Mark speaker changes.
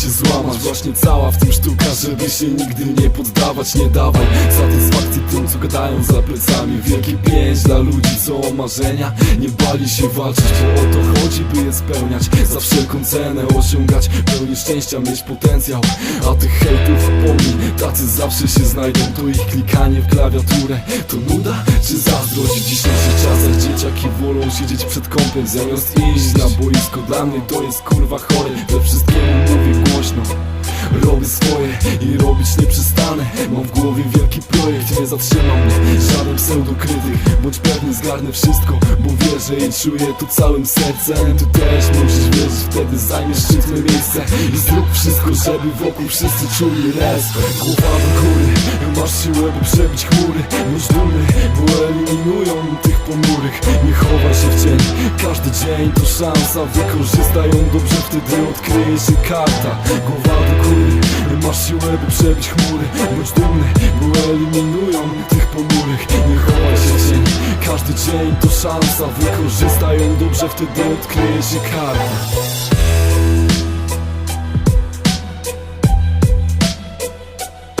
Speaker 1: cię złamać. Właśnie cała w tym sztuka, żeby się nigdy nie poddawać. Nie dawaj satysfakcji tym, co gadają za plecami. Wielkie pięć dla ludzi, co o marzenia. Nie bali się walczyć, bo o to chodzi, by je spełniać. Za wszelką cenę osiągać pełni szczęścia, mieć potencjał. A tych hejtów pomnij, tacy zawsze się znajdą. To ich klikanie w klawiaturę. To nuda czy zazdrość? Czasach dzieciaki wolą siedzieć przed kąpem Zamiast iść na boisko. Dla mnie to jest kurwa chore. We wszystkiemu mówię głośno. Robię swoje i robić nie przestanę Mam w głowie wielki projekt, nie zatrzyma mnie. Żaden pseudokrytyk, bądź pewny zgarnę wszystko Bo wierzę i czuję to całym sercem. Ty też musisz wierzyć, wtedy zajmiesz szczytne miejsce. I zrób wszystko, żeby wokół wszyscy czuli res Głowa do góry, masz siłę by przebić chmury. Bądź dumny, bo każdy dzień to szansa Wykorzystaj dobrze, wtedy odkryje się karta. Głowa do góry, masz siłę by przebić chmury. Bądź dumny, bo eliminują tych ponurych Nie chowaj się w cień, każdy dzień to szansa Wykorzystaj dobrze, wtedy odkryje się karta